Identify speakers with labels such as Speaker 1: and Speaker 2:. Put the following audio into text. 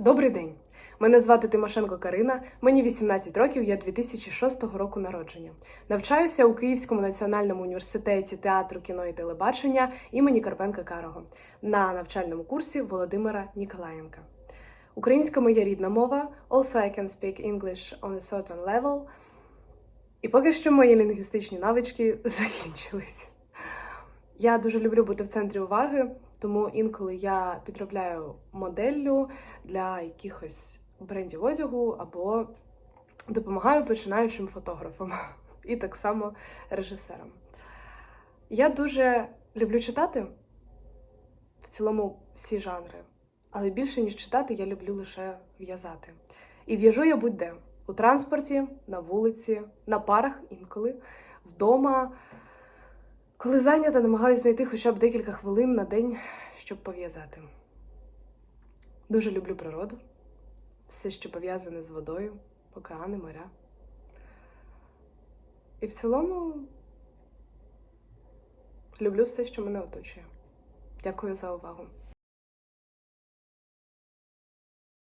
Speaker 1: Добрий день! Мене звати Тимошенко Карина, мені 18 років, я 2006 року народження. Навчаюся у Київському національному університеті театру, кіно і телебачення імені Карпенка Карого на навчальному курсі Володимира Ніколаєнка. Українська моя рідна мова, also I can speak English on a certain level. І поки що мої лінгвістичні навички закінчились. Я дуже люблю бути в центрі уваги, тому інколи я підробляю моделлю для якихось брендів одягу або допомагаю починаючим фотографам і так само режисерам. Я дуже люблю читати в цілому всі жанри, але більше ніж читати, я люблю лише в'язати. І в'яжу я будь-де у транспорті, на вулиці, на парах інколи, вдома. Коли зайнята, намагаюся знайти хоча б декілька хвилин на день, щоб пов'язати. Дуже люблю природу, все, що пов'язане з водою, океани, моря. І в цілому люблю все, що мене оточує. Дякую за увагу.